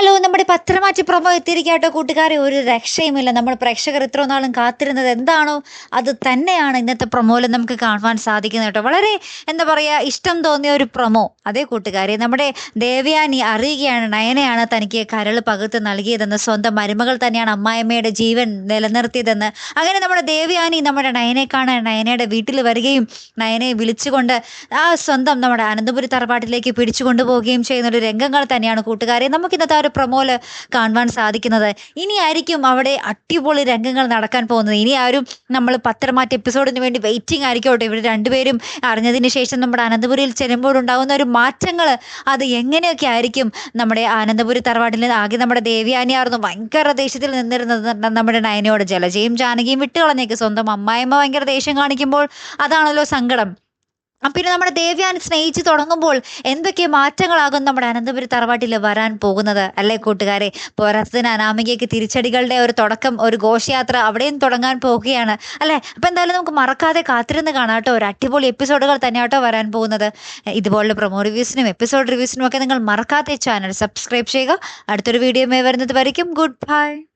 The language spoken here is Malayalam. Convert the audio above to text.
Hello നമ്മുടെ പത്രമാറ്റി പ്രമോ എത്തിയിരിക്കാട്ടോ കൂട്ടുകാരെ. ഒരു രക്ഷയുമില്ല. നമ്മൾ പ്രേക്ഷകർ ഇത്ര നാളും കാത്തിരുന്നത് എന്താണോ അത് തന്നെയാണ് ഇന്നത്തെ പ്രൊമോയിൽ നമുക്ക് കാണുവാൻ സാധിക്കുന്നത് കേട്ടോ. വളരെ എന്താ പറയുക ഇഷ്ടം തോന്നിയ ഒരു പ്രൊമോ അതേ കൂട്ടുകാരെ നമ്മുടെ ദേവയാനി അറിയുകയാണ് നയനയാണ് തനിക്ക് കരൾ പകുത്ത് നൽകിയതെന്ന് സ്വന്തം മരുമകൾ തന്നെയാണ് അമ്മായിമ്മയുടെ ജീവൻ നിലനിർത്തിയതെന്ന്. അങ്ങനെ നമ്മുടെ ദേവയാനി നമ്മുടെ നയനെ കാണാൻ നയനയുടെ വീട്ടിൽ വരികയും നയനെ വിളിച്ചുകൊണ്ട് ആ സ്വന്തം നമ്മുടെ അനന്തപുരി തറവാട്ടിലേക്ക് പിടിച്ചു കൊണ്ടുപോവുകയും ചെയ്യുന്ന ഒരു രംഗങ്ങൾ തന്നെയാണ് കൂട്ടുകാരെ. നമുക്ക് ഇന്നത്തെ ആ ഒരു പ്രൊമോൽ കാണുവാൻ സാധിക്കുന്നത്. ഇനിയായിരിക്കും അവിടെ അടിപൊളി രംഗങ്ങൾ നടക്കാൻ പോകുന്നത്. ഇനി ആരും നമ്മൾ പത്രമാറ്റ എപ്പിസോഡിന് വേണ്ടി വെയിറ്റിംഗ് ആയിരിക്കും കേട്ടോ ഇവർ രണ്ടുപേരും അറിഞ്ഞതിന് ശേഷം നമ്മുടെ അനന്തപുരിയിൽ ചെല്ലുമ്പോഴുണ്ടാകുന്ന ഒരു മാറ്റങ്ങൾ അത് എങ്ങനെയൊക്കെ ആയിരിക്കും നമ്മുടെ അനന്തപുരി തറവാട്ടിൽ ആകെ നമ്മുടെ ദേവിയാനിയായിരുന്നു ഭയങ്കര ദേഷ്യത്തിൽ നിന്നിരുന്നത് നമ്മുടെ നയനയോട് ജലജയും ജാനകിയും വിട്ടുകളഞ്ഞേക്ക്. സ്വന്തം അമ്മായിമ്മ ഭയങ്കര ദേഷ്യം കാണിക്കുമ്പോൾ അതാണല്ലോ സങ്കടം. പിന്നെ നമ്മുടെ ദേവ്യാനെ സ്നേഹിച്ച് തുടങ്ങുമ്പോൾ എന്തൊക്കെ മാറ്റങ്ങളാകും നമ്മുടെ അനന്തപുരി തറവാട്ടിൽ വരാൻ പോകുന്നത്? അല്ലേ കൂട്ടുകാരെ? പോരാത്തതിന് അനാമികയ്ക്ക് തിരിച്ചടികളുടെ ഒരു തുടക്കം ഒരു ഘോഷയാത്ര അവിടെയും തുടങ്ങാൻ പോകുകയാണ്. അല്ലേ? അപ്പം എന്തായാലും നമുക്ക് മറക്കാതെ കാത്തിരുന്ന് കാണാട്ടോ ഒരു അടിപൊളി എപ്പിസോഡുകൾ തന്നെയാട്ടോ വരാൻ പോകുന്നത്. ഇതുപോലുള്ള പ്രൊമോ റിവ്യൂസിനും എപ്പിസോഡ് റിവ്യൂസിനും ഒക്കെ നിങ്ങൾ മറക്കാതെ ചാനൽ സബ്സ്ക്രൈബ് ചെയ്യുക. അടുത്തൊരു വീഡിയോ വരുന്നത് വരയ്ക്കും. Good bye